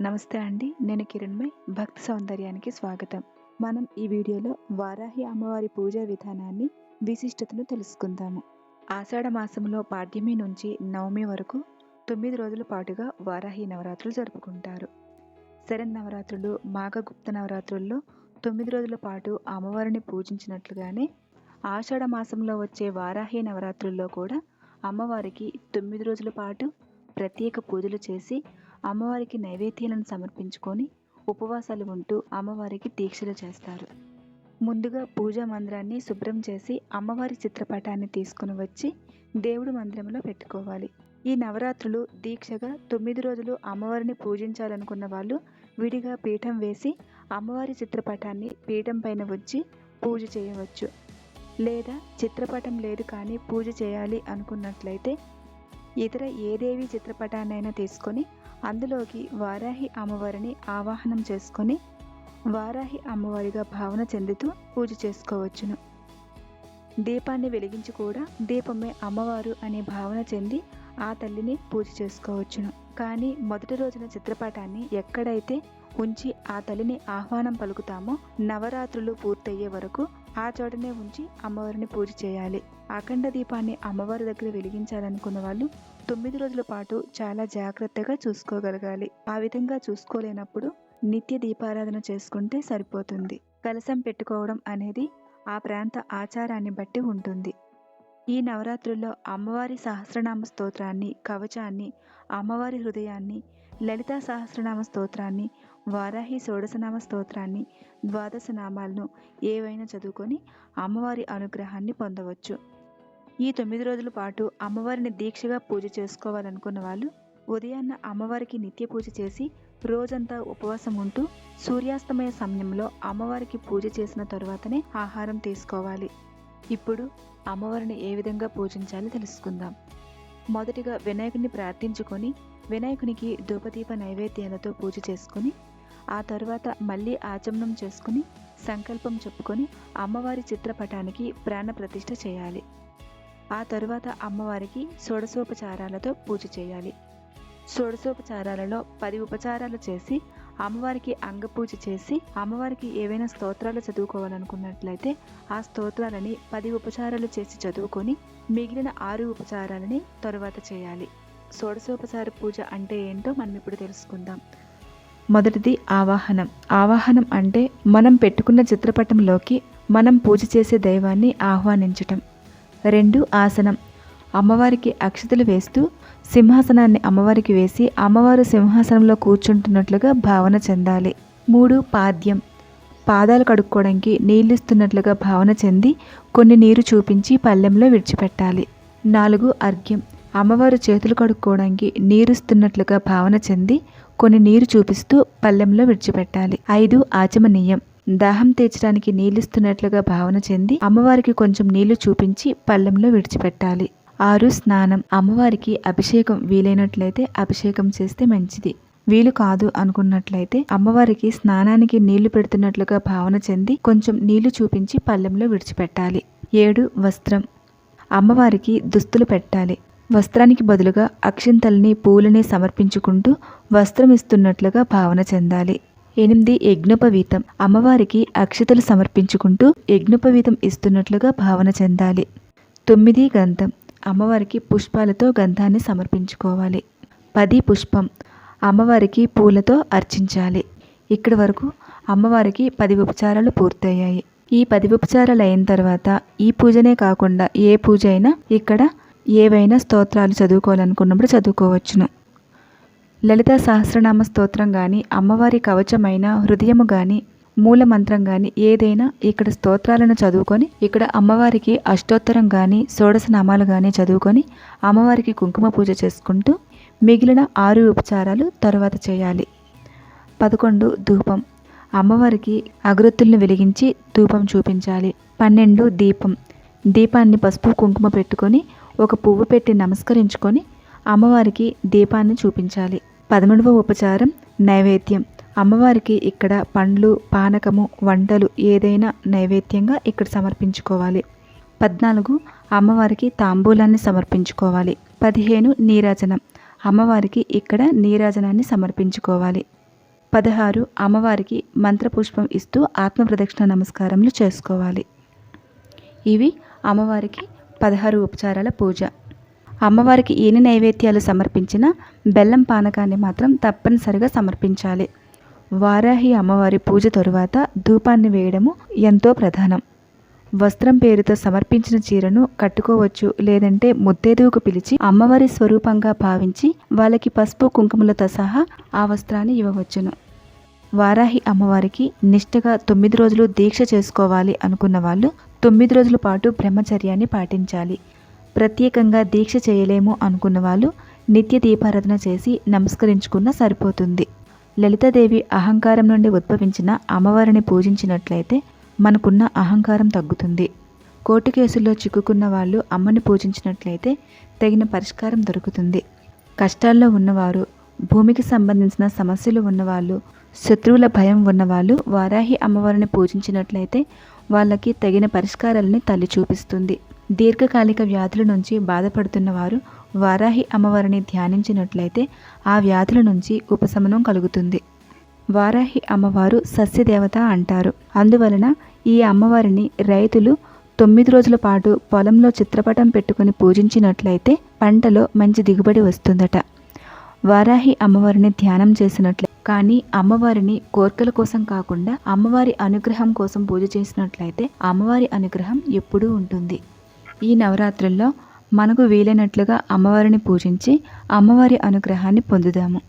నమస్తే అండి నేను కిరణ్మై భక్తి సౌందర్యానికి స్వాగతం. మనం ఈ వీడియోలో వారాహి అమ్మవారి పూజా విధానాన్ని విశిష్టతను తెలుసుకుందాము. ఆషాఢ మాసంలో పాడ్యమి నుంచి నవమి వరకు తొమ్మిది రోజుల పాటుగా వారాహి నవరాత్రులు జరుపుకుంటారు. శరణ్ నవరాత్రులు మాఘగుప్త నవరాత్రుల్లో తొమ్మిది రోజుల పాటు అమ్మవారిని పూజించినట్లుగానే ఆషాఢ మాసంలో వచ్చే వారాహి నవరాత్రుల్లో కూడా అమ్మవారికి తొమ్మిది రోజుల పాటు ప్రత్యేక పూజలు చేసి అమ్మవారికి నైవేద్యాలను సమర్పించుకొని ఉపవాసాలు ఉంటూ అమ్మవారికి దీక్షలు చేస్తారు. ముందుగా పూజా మందిరాన్ని శుభ్రం చేసి అమ్మవారి చిత్రపటాన్ని తీసుకుని వచ్చి దేవుడు మందిరంలో పెట్టుకోవాలి. ఈ నవరాత్రులు దీక్షగా తొమ్మిది రోజులు అమ్మవారిని పూజించాలనుకున్న వాళ్ళు విడిగా పీఠం వేసి అమ్మవారి చిత్రపటాన్ని పీఠం పైన వచ్చి పూజ చేయవచ్చు. లేదా చిత్రపటం లేదు కానీ పూజ చేయాలి అనుకున్నట్లయితే ఇతర ఏ దేవి చిత్రపటాన్నైనా తీసుకొని అందులోకి వారాహి అమ్మవారిని ఆవాహనం చేసుకొని వారాహి అమ్మవారిగా భావన చెందుతూ పూజ చేసుకోవచ్చును. దీపాన్ని వెలిగించి కూడా దీపమే అమ్మవారు అనే భావన చెంది ఆ తల్లిని పూజ చేసుకోవచ్చును. కానీ మొదటి రోజున చిత్రపటాన్ని ఎక్కడైతే ఉంచి ఆ తల్లిని ఆహ్వానం పలుకుతామో నవరాత్రులు పూర్తయ్యే వరకు ఆ చోటనే ఉంచి అమ్మవారిని పూజ చేయాలి. అఖండ దీపాన్ని అమ్మవారి దగ్గర వెలిగించాలనుకున్న వాళ్ళు తొమ్మిది రోజుల పాటు చాలా జాగ్రత్తగా చూసుకోగలగాలి. ఆ విధంగా చూసుకోలేనప్పుడు నిత్య దీపారాధన చేసుకుంటే సరిపోతుంది. కలశం పెట్టుకోవడం అనేది ఆ ప్రాంత ఆచారాన్ని బట్టి ఉంటుంది. ఈ నవరాత్రుల్లో అమ్మవారి సహస్రనామ స్తోత్రాన్ని కవచాన్ని అమ్మవారి హృదయాన్ని లలితా సహస్రనామ స్తోత్రాన్ని వారాహి షోడశనామ స్తోత్రాన్ని ద్వాదశ నామాలను ఏవైనా చదువుకొని అమ్మవారి అనుగ్రహాన్ని పొందవచ్చు. ఈ తొమ్మిది రోజుల పాటు అమ్మవారిని దీక్షగా పూజ చేసుకోవాలనుకున్న వాళ్ళు ఉదయాన్న అమ్మవారికి నిత్య పూజ చేసి రోజంతా ఉపవాసం ఉంటూ సూర్యాస్తమయ సమయంలో అమ్మవారికి పూజ చేసిన తరువాతనే ఆహారం తీసుకోవాలి. ఇప్పుడు అమ్మవారిని ఏ విధంగా పూజించాలో తెలుసుకుందాం. మొదటిగా వినాయకుడిని ప్రార్థించుకొని వినాయకునికి ధూపదీప నైవేద్యాలతో పూజ చేసుకుని ఆ తర్వాత మళ్ళీ ఆచమనం చేసుకుని సంకల్పం చెప్పుకొని అమ్మవారి చిత్రపటానికి ప్రాణ ప్రతిష్ఠ చేయాలి. ఆ తరువాత అమ్మవారికి షోడశోపచారాలతో పూజ చేయాలి. షోడశోపచారాలలో పది ఉపచారాలు చేసి అమ్మవారికి అంగపూజ చేసి అమ్మవారికి ఏవైనా స్తోత్రాలు చదువుకోవాలనుకున్నట్లయితే ఆ స్తోత్రాలని పది ఉపచారాలు చేసి చదువుకొని మిగిలిన ఆరు ఉపచారాలని తరువాత చేయాలి. షోడశోపచార పూజ అంటే ఏంటో మనం ఇప్పుడు తెలుసుకుందాం. మొదటిది ఆవాహనం. ఆవాహనం అంటే మనం పెట్టుకున్న చిత్రపటంలోకి మనం పూజ చేసే దైవాన్ని ఆహ్వానించటం. రెండు ఆసనం. అమ్మవారికి అక్షతలు వేస్తూ సింహాసనాన్ని అమ్మవారికి వేసి అమ్మవారు సింహాసనంలో కూర్చుంటున్నట్లుగా భావన చెందాలి. మూడు పాద్యం. పాదాలు కడుక్కోవడానికి నీళ్ళిస్తున్నట్లుగా భావన చెంది కొన్ని నీరు చూపించి పళ్ళెంలో విడిచిపెట్టాలి. నాలుగు అర్ఘ్యం. అమ్మవారు చేతులు కడుక్కోవడానికి నీరుస్తున్నట్లుగా భావన చెంది కొన్ని నీరు చూపిస్తూ పళ్ళెంలో విడిచిపెట్టాలి. ఐదు ఆచమనీయం. దాహం తీర్చడానికి నీళ్ళిస్తున్నట్లుగా భావన చెంది అమ్మవారికి కొంచెం నీళ్ళు చూపించి పళ్ళెంలో విడిచిపెట్టాలి. ఆరు స్నానం. అమ్మవారికి అభిషేకం వీలైనట్లయితే అభిషేకం చేస్తే మంచిది. వీలు కాదు అనుకున్నట్లయితే అమ్మవారికి స్నానానికి నీళ్ళు పెడుతున్నట్లుగా భావన చెంది కొంచెం నీళ్ళు చూపించి పళ్ళెంలో విడిచిపెట్టాలి. ఏడు వస్త్రం. అమ్మవారికి దుస్తులు పెట్టాలి. వస్త్రానికి బదులుగా అక్షింతల్ని పూలని సమర్పించుకుంటూ వస్త్రం ఇస్తున్నట్లుగా భావన చెందాలి. ఎనిమిది యజ్ఞోపవీతం. అమ్మవారికి అక్షతలు సమర్పించుకుంటూ యజ్ఞోపవీతం ఇస్తున్నట్లుగా భావన చెందాలి. తొమ్మిది గంధం అమ్మవారికి పుష్పాలతో గంధాన్ని సమర్పించుకోవాలి. పది పుష్పం. అమ్మవారికి పూలతో అర్చించాలి. ఇక్కడి వరకు అమ్మవారికి పది ఉపచారాలు పూర్తయ్యాయి. ఈ పది ఉపచారాలు అయిన తర్వాత ఈ పూజనే కాకుండా ఏ పూజ అయినా ఇక్కడ ఏవైనా స్తోత్రాలు చదువుకోవాలనుకున్నప్పుడు చదువుకోవచ్చును. లలిత సహస్రనామ స్తోత్రం కానీ అమ్మవారి కవచమైన హృదయము కానీ మూలమంత్రం కానీ ఏదైనా ఇక్కడ స్తోత్రాలను చదువుకొని ఇక్కడ అమ్మవారికి అష్టోత్తరం కానీ షోడశనామాలు కానీ చదువుకొని అమ్మవారికి కుంకుమ పూజ చేసుకుంటూ మిగిలిన ఆరు ఉపచారాలు తరువాత చేయాలి. పదకొండు ధూపం. అమ్మవారికి అగరొత్తుల్ని వెలిగించి ధూపం చూపించాలి. పన్నెండు దీపం. దీపాన్ని పసుపు కుంకుమ పెట్టుకొని ఒక పువ్వు పెట్టి నమస్కరించుకొని అమ్మవారికి దీపాన్ని చూపించాలి. పదమూడవ ఉపచారం నైవేద్యం. అమ్మవారికి ఇక్కడ పండ్లు పానకము వంటలు ఏదైనా నైవేద్యంగా ఇక్కడ సమర్పించుకోవాలి. పద్నాలుగు అమ్మవారికి తాంబూలాన్ని సమర్పించుకోవాలి. పదిహేను నీరాజనం. అమ్మవారికి ఇక్కడ నీరాజనాన్ని సమర్పించుకోవాలి. పదహారు అమ్మవారికి మంత్రపుష్పం ఇస్తూ ఆత్మ ప్రదక్షిణ నమస్కారములు చేసుకోవాలి. ఇవి అమ్మవారికి పదహారు ఉపచారాల పూజ. అమ్మవారికి ఎన్ని నైవేద్యాలు సమర్పించినా బెల్లం పానకాన్ని మాత్రం తప్పనిసరిగా సమర్పించాలి. వారాహి అమ్మవారి పూజ తరువాత ధూపాన్ని వేయడము ఎంతో ప్రధానం. వస్త్రం పేరుతో సమర్పించిన చీరను కట్టుకోవచ్చు లేదంటే ముత్తేదువుకు పిలిచి అమ్మవారి స్వరూపంగా భావించి వాళ్ళకి పసుపు కుంకుమలతో సహా ఆ వస్త్రాన్ని ఇవ్వవచ్చును. వారాహి అమ్మవారికి నిష్ఠగా తొమ్మిది రోజులు దీక్ష చేసుకోవాలి అనుకున్న వాళ్ళు తొమ్మిది రోజుల పాటు బ్రహ్మచర్యాన్ని పాటించాలి. ప్రత్యేకంగా దీక్ష చేయలేము అనుకున్న వాళ్ళు నిత్య దీపారాధన చేసి నమస్కరించుకున్న సరిపోతుంది. లలితాదేవి అహంకారం నుండి ఉద్భవించిన అమ్మవారిని పూజించినట్లయితే మనకున్న అహంకారం తగ్గుతుంది. కోర్టు కేసుల్లో చిక్కుకున్న వాళ్ళు అమ్మని పూజించినట్లయితే తగిన పరిష్కారం దొరుకుతుంది. కష్టాల్లో ఉన్నవారు భూమికి సంబంధించిన సమస్యలు ఉన్నవాళ్ళు శత్రువుల భయం ఉన్నవాళ్ళు వారాహి అమ్మవారిని పూజించినట్లయితే వాళ్ళకి తగిన పరిష్కారాలని తల్లి చూపిస్తుంది. దీర్ఘకాలిక వ్యాధుల నుంచి బాధపడుతున్న వారు వారాహి అమ్మవారిని ధ్యానించినట్లయితే ఆ వ్యాధుల నుంచి ఉపశమనం కలుగుతుంది. వారాహి అమ్మవారు సస్యదేవత అంటారు. అందువలన ఈ అమ్మవారిని రైతులు తొమ్మిది రోజుల పాటు పొలంలో చిత్రపటం పెట్టుకుని పూజించినట్లయితే పంటలో మంచి దిగుబడి వస్తుందట. వారాహి అమ్మవారిని ధ్యానం చేసినట్లే కానీ అమ్మవారిని కోర్కెల కోసం కాకుండా అమ్మవారి అనుగ్రహం కోసం పూజ చేసినట్లయితే అమ్మవారి అనుగ్రహం ఎప్పుడూ ఉంటుంది. ఈ నవరాత్రుల్లో మనకు వీలైనట్లుగా అమ్మవారిని పూజించి అమ్మవారి అనుగ్రహాన్ని పొందుదాము.